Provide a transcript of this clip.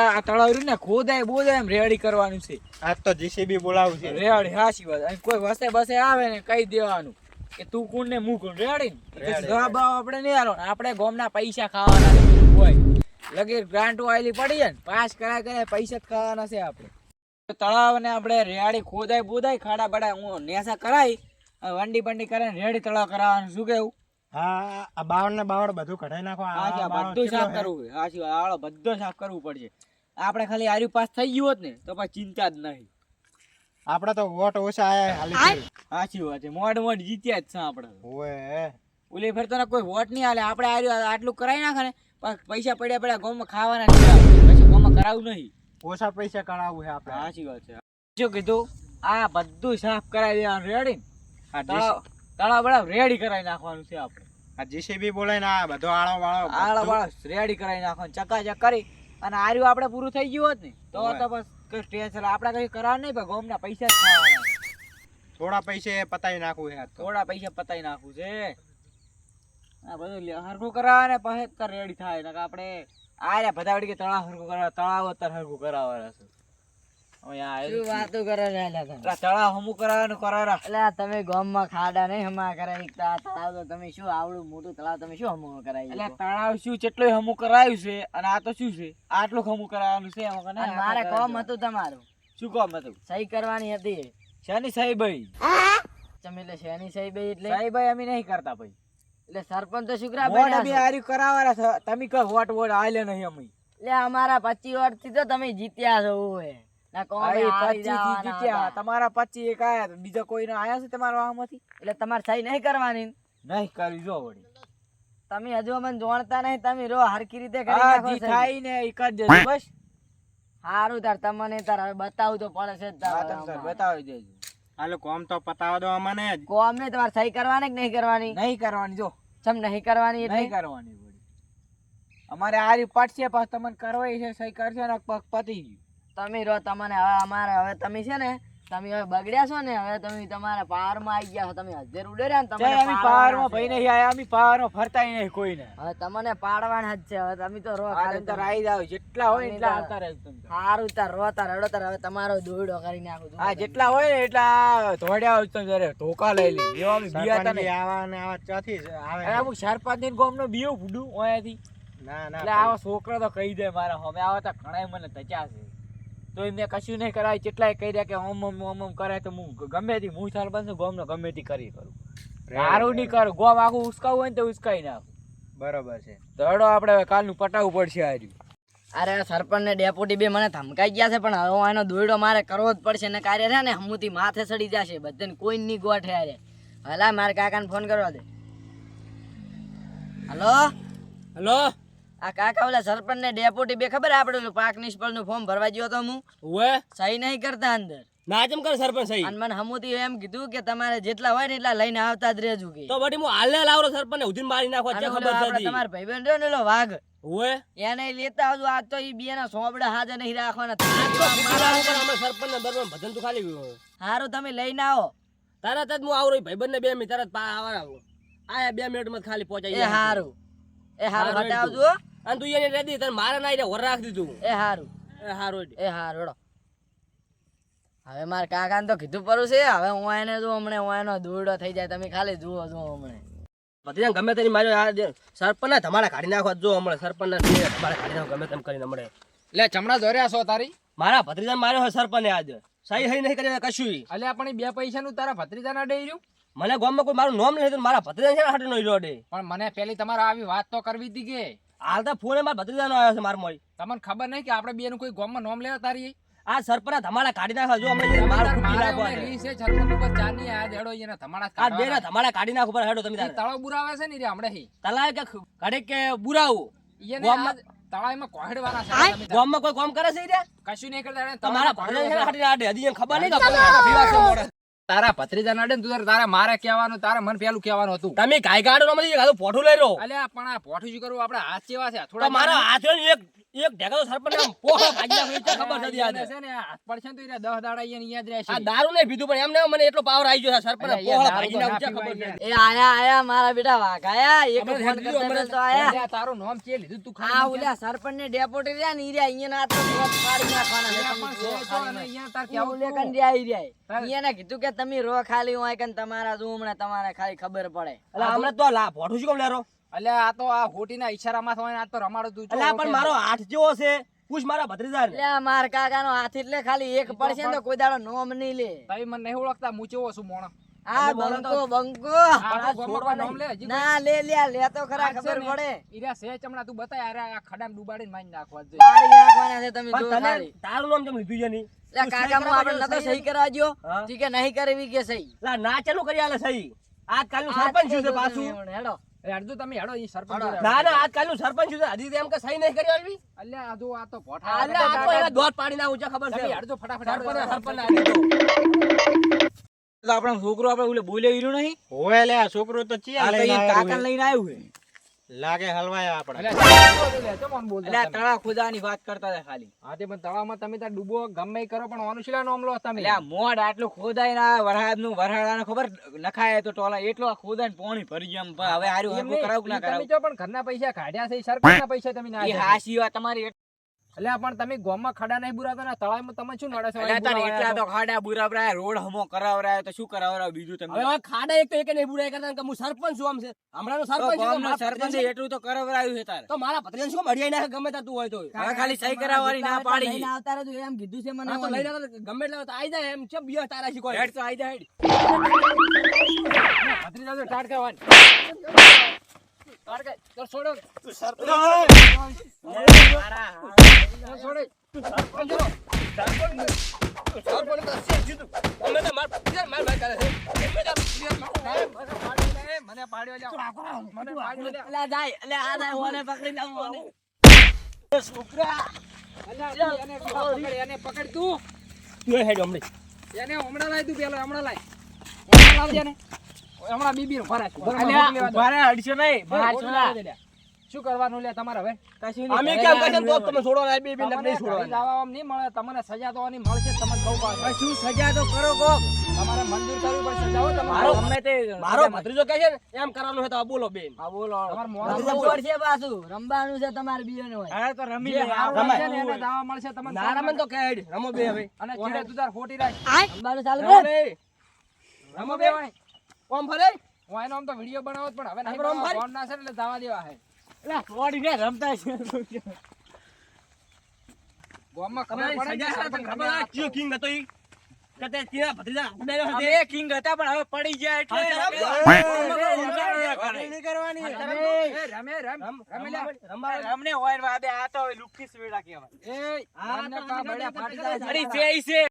આ તળાવ ને ખોદાય બોદાય એમ રેડી કરવાનું છે. આજ તો જીસીબી બોલાવું છે. રેડી હાચી વાત. કોઈ વસે બસે આવે ને કહી દેવાનું કે તું કોણ ને હું કોણ રેડી. જવાબ આપણે નહીં આલો આપણે ગોમના પૈસા ખાવાના હોય. બીજું ગ્રાન્ટ આવેલી પડી ને પાસ કરાય કરે પૈસા જ ખાવાના છે આપણે. તળાવ ને આપણે રેડી ખોદાય બોદાય ખાડા બડા હું નેસા કરાય વંડી બંડી કરે રેડી તળાવ કરાવવાનું. શું કેવું? હા આ બાવળ ને બાવળ બધું કઢાઈ નાખો. આ બધું સાફ કરવું હાચી વાત, બધો સાફ કરવું પડશે. આપણે ખાલી આર્યું પાસ થઈ ગયું હોત ને તો પછી ચિંતા જ નહીં. આપણે તો વોટ ઓછા આયા હાલી સાચી વાત છે મોડ મોડ જીત્યા જ છે આપણે. ઓએ ઓલી ફેર તને ને કોઈ વોટ નહીં હાલે આપણે આર્યું આટલું કરાવી નાખે ને પૈસા પડ્યા પડ્યા ગામમાં ખાવાના પછી ગામમાં કરાવવું નહીં. ઓછા પૈસા કરાવવું છે આપણે. સાચી વાત છે. શું કીધું આ બધું સાફ કરાવી દેવાનું રેડી આ તળાવ તળાવ બળાવ રેડી કરાવી નાખવાનું છે આપણે. આ જીસીબી બોલાય ને આ બધો આળો વાળો આળો વાળો રેડી કરાવી નાખવાનું ચકાચક કરી અને આર્યું આપણે પૂરું થઈ ગયું હોત ને તો તો બસ કઈ ટેન્શન આપણે કઈ કરવાનું નહીં પણ ગામના પૈસા જ ખાવાના. થોડા પૈસે પતાવી નાખવું છે થોડા પૈસા પતાવી નાખવું છે. આ બધું લે- હરખું કરાવે ને પછી રેડી થાય ને આપણે આ રે બધા વળી કે તળાવ હરખું કરાવે તળાવ અત્યારે હરખું કરાવવાના છે. શું વાતો કરો છો લ્યા તમે? આ તળાવ હમું કરાવવાનું કરાવરા અલ્યા તમે ગામમાં ખાડા નહીં હમા કરાવી તળાવ તો તમે શું આવડું મોટું તળાવ તમે શું હમો કરાવી એટલે તળાવ શું જેટલું હમું કરાવ્યું છે અને આ તો શું છે? આટલું હમું કરાવવાનું છે એમાં મારે કોમ હતું તમારું. શું કામ હતું? સહી કરવાની હતી શેની સહી ભાઈ? તમે એટલે શેની સહી ભાઈ એટલે? સહી ભાઈ અમે નહીં કરતા ભાઈ. એટલે સરપંચ તો શુક્રા અમે. હાર્યું કરાવવાના તમે કહો વોટ વોટ આલે નહીં અમે. એટલે અમારા પચી વર્ષથી તો તમે જીત્યા છો ઓએ. ના કોમે આ હારી 25 થી જવાના જીત્યા. હતા. તમારા પચી એક આયા બીજા કોઈ આયા છે તમારા આમાંથી એટલે તમારે સહી નહીં કરવાની? નહીં કરી જો વળી. તમે હજુ અમને જોણતા નહીં તમે રો હરખી રીતે કરી નાખો થાય ને એક જ દેજો બસ. સારું તાર તમને તાર હવે બતાવું તો પડે છે તાર. બતાવી દેજો. હાલો કોમ તો પતાવો દો અમને જ. કોમ ને તમારે સહી કરવાની કે નહીં કરવાની? નહીં કરવાની જો. ચમ નહીં કરવાની એટલે? નહીં કરવાની અમારે આ રી પાટશે પાછ તમને કરવાય છે સહી કરશે ને પગ પતી ગયું. તમે રહો તમને હવે અમારે હવે તમે છે ને તમે હવે બગડ્યા છો ને હવે તમે તમારા પાવરમાં આવી ગયા છો તમે હજાર ઉડે રહ્યા ને તમને અમે પાડવાના પાવરમાં ભાઈ નહીં આયા અમે પાવરમાં ફરતાય નહીં કોઈને. હવે તમને પાડવાના જ છે હવે તમે તો રો ખાલી તો રાઈ જાવ જેટલા હોય એટલા આવતા રહે તમે. હારું તાર રો રડો તાર હવે તમારો દોડો કરી નાખું હા જેટલા હોય ને એટલા ધોડ્યા હોય તમે જરે ધોકા લઈ લે. એવા અમે બીયા સરપંચ ને. આવા ને આવા ચોથી આવે. અમુક ચાર પાંચ દિન ગોમનો બીયો ફૂડું ઓયાથી ના ના એટલે આવા છોકરા તો કહી દે મારા હવે આવા તો ઘણાય મને તચા છે. તો મેં કશું નહીં કરાય કેટલાય કહી રહ્યા કે ઓમ ઓમ ઓમ ઓમ કરાય તો હું ગમે તે હું સાર બનશું ગોમને ગમે તે કરી કરું. સારું નહીં કરું ગોમ આખું ઉસકાવું હોય ને તો ઉસકાઈ નાખું. બરોબર છે. તો આપણે હવે કાલનું પટાવવું પડશે આર્યું અરે સરપંચ ને ડેપોટી બે મને ધમકાઈ ગયા છે પણ હવે એનો દોયડો મારે કરવો જ પડશે ને કાર્ય છે ને હમુથી માથે સડી જશે બધાને કોઈ ની ગોઠે અરે હલા મારે કાકાને ફોન કરવા દે. હલો? હલો? આ કાકા ઓલા સરપંચ ને ડેપોટી બે ખબર આપણે પાક નિષ્ફળનું ફોર્મ ભરવા ગયો તો હું? ઓએ સહી નહીં કરતા અંદર. ના જેમ કરે સરપંચ સહી? અને મને હમુતી એમ કીધું કે તમારે જેટલા હોય ને એટલા લઈને આવતા જ રહેજો કે. તો બટી હું હાલે લાવરો સરપંચ ને ઉધીન મારી નાખો છે ખબર આપણે નથી ભાઈ બેન રહ્યો ને ઓલો વાઘ? ઓએ એને લેતા આવજો આજ તો ઈ બે ના સોબડા હાજર નહીં રાખવાના. અમે સરપંચ ને બરોબર ભજન તો ખાલી હારું તમે લઈને આવો. તરત જ હું આવરો ભાઈબંધ ને બે મિનિટ તરત પા આવા આયા બે મિનિટમાં ખાલી પહોંચાઈ એ હારું. એ હારું હટાવજો. અને તું એને રેડી તને મારે ના હોર રાખ દીધું. એ હારું. એ હારું. એ હારું હેડો. હવે મારા કાકા તો કીધું પડું છે હવે હું એને જો હમણે હું એનો દોરડો થઈ જાય તમે ખાલી જુઓ જો હમણે. ભત્રીજાને ગમે તેની માર્યો આ સરપંચ ને તમારે કાઢી નાખો જો હમણાં સરપંચ ને તમારે કાઢી નાખો ગમે તેમ કરીને હમણે. એટલે ચમડા દોર્યા છો તારી? મારા ભત્રીજાને માર્યો હોય સરપંચ આજે. સહી હઈ નહીં કરી કશું એટલે પણ બે પૈસાનું તારા ભત્રીજાના ડે રહ્યું? મને ગામમાં કોઈ મારું નામ નહીં મારા ભત્રીજા છે હાટે નો ડે. પણ મને પેલી તમારે આવી વાત તો કરવી હતી કે? હાલ તો ફોને મારા ભત્રીજાનો આવ્યો છે મારા મોઈ. તમને ખબર નહીં કે આપણે બે નું કોઈ ગામમાં નામ લેવા તારી આ સરપરા ધમાડા કાઢી નાખો જો અમે મારા ફૂટી નાખો આજે. છે સરપંચ ઉપર ચાની આ દેડો એને તમારા આ બે ના ધમાડા કાઢી નાખો પર હેડો તમે તારે. તળાવ બુરાવે છે ને રે હમણે હી. તલાય કે ઘડે કે બુરાવું. ગામમાં- તળાવમાં કોહડવાના છે ગામમાં કોઈ કામ કરે છે રે? કશું નહીં કરતા તમારા તળાવમાં ભત્રીજાને કોહડવા હાટે ના આડે. હજી ખબર નહીં કે પીવા છે મોડે. તારા ભત્રીજા ના તું તારે તારે મારે કહેવાનું તારે મન પેલું કહેવાનું હતું. તમે ગાય ગાડો ના ફોટો પોઠું લઈ રહ્યો અલ્યા પણ આ પોઠું શું કરવું? આપણે હાથ જેવા છે થોડા મારા હાથ એક એક ઢેકા તો સરપંચ આમ પોહા ભાજી નાખે એટલે ખબર નથી આને છે ને હાથ પડશે તો એને દહ દાડા અહીંયા યાદ રહેશે. આ દારૂ ને પીધું પણ એમને મને એટલો પાવર આવી ગયો છે સરપંચ પોહા ભાજી તો ખબર નથી એ આયા આયા મારા બેટા વાઘ એક ફોન કરતા તો આયા. તારું નામ કે લીધું? તું આ ખાલી ઓલા સરપંચ ને ડેપોટી રહ્યા ને ઈ રહ્યા અહીંયા ના તો પાડી નાખવાના. અહીંયા. તાર કેવું તું. કન રહ્યા રહ્યા. તારે- કીધું કે તમે રો ખાલી હોય કે તમારા જો હમણાં તમારે ખાલી ખબર પડે. એટલે હમણાં તો લા ભોઠું છું કેમ લેરો? અલ્યા આ તો આ હોટીના ઈશારામાં ને આ તો રમાડો તું એટલે પણ મારો હાથ જેવો છે. પૂછ મારા ભત્રીજાને. એટલે માર કાકાનો હાથ એટલે ખાલી એક પડશે ને તો કોઈ દાડો નોમ નહીં લે. તઈ મને નહીં ઓળખતા હું ચેવો છું મોણો. આ બંકો બંકો. આ નામ લે લે લે તો ખરા ખબર પડે. ઈરા સે ચમડા તું બતાય અરે આ ખડામ ડુબાડીને મારી નાખવા જ મારી નાખવાના છે તમે જો ખાલી તારું નામ કેમ લીધું છે ની લે કાકા સહી આપણે કરવા નતો સહી? કરવા જો ઠીક હે નહીં કરવી કે સહી? લા ના ચાલુ કરી આલે સહી. આજકાલનું સરપંચ છે પાછું. હેડો. એ તમે હેડો ઈ સરપંચ. ના ના આજકાલનું સરપંચ છે. હજી એમ કે સહી નહીં કરી આલવી અલ્યા આ જો આ તો ભોઠા એટલે આ તો એના દોત પાડી ના છે ખબર છે? હેડજો ફટાફટ સરપંચ સરપંચ આપણો છોકરો આપણે ઓલે બોલે ઈરું નહીં? હોય લે આ છોકરો તો ચિયા લઈને આવ્યો લઈને આવ્યું છે લાગે હલવાયા આપણે. એટલે તળા ખુદાની વાત કરતા હતા ખાલી. હા તે પણ તળાવમાં તમે ત્યાં ડૂબો ગમે કરો પણ અનુશીલા નો નામ તમે. એટલે મોઢ આટલું ખોદાય ના વરસાદનું વરસાદ ખબર? નખાય તો ટોલા એટલો ખોદાય પોણી પાણી ભરી ગયું હવે આર્યું કરાવું ના કરાવું તમે પણ ઘરના પૈસા કાઢ્યા છે સરકારના પૈસા તમે ના એ હાસી વાત તમારી એટલે પણ તમે ગોમમાં ખડા નહીં બુરાતા ને તળાવમાં તમે શું નડે છો? એટલા તો ખાડા બુરાવરાય રોડ હમો કરાવરાય તો શું કરાવરાય બીજું તમે હવે ખાડા એક તો એક નહીં બુરાય કરતા કે હું સરપંચ છું આમ છે. હમણાંનો તો સરપંચ છું મારા સરપંચે એટલું તો કરાવરાયું છે તારે. તો મારા ભત્રીજાને શું મઢિયાઈ નાખે ગમે તું હોય તો. હવે ખાલી સહી કરાવવાની ના પાડી. આવતા રહેજો એમ કીધું છે મને તો લઈને આવતા ગમે એટલે તો આઈ જાય એમ. છે બે તારા શીખવાય હેડ તો આઈ જા હેડ. ભત્રીજા તો ટાટ ખાવાની. મને પાડ્યો ઓને એને પકડ, એને પકડ તું. એને હમણાં લાય તું પેલો, હમણાં લાય. હમણાં લાવજે ને. હમણાં બીબી અડશો નહીં. શું કરવાનું લે તમારે હવે? કશું અમે કેમ કહીએ તો તમે છોડો ને બે તમને નહીં છોડો આમ નહીં મળે તમને સજા તો આની મળશે જ તમને કહું પાછું. શું સજા તો કરો કો તમારે મંજૂર કરવી પડશે જાઓ તમારે મારો ગમે તે મારો ભત્રીજો કહે છે ને એમ કરવાનું છે તો આ બોલો બેન. હા બોલો. તમારે મોડું રમવું છે પાછું. રમવાનું છે તમારે બીજાને હોય. હા તો રમી લે રમાય. ને એને દાવા મળશે તમને ના રમે તો કહે રમો બે હવે. અને ચીડે તું તાર ખોટી રાખ. રમવાનું ચાલુ કર. રમો બે ભાઈ. કોમ ફરે એનો આમ તો વીડિયો બનાવો પણ હવે નહીં. ફોન ના છે એટલે દાવા દેવા છે એટલે છોડીને રમતા છે. ગોમમાં ખબર પડે ખબર આ કયો કિંગ હતો ઈ. કતે તેના ભત્રીજા ઉડાડ્યો હતો એ કિંગ હતા પણ હવે પડી ગયા એટલે કરવાની એ રમે. રમ રમ રમે લ્યા. રમવા અમને હોય ને આ તો લુખી સ્વેડા કહેવાય. એ હા, રમને તો બળ્યા ખબર ફાટી. જાય ઈ છે.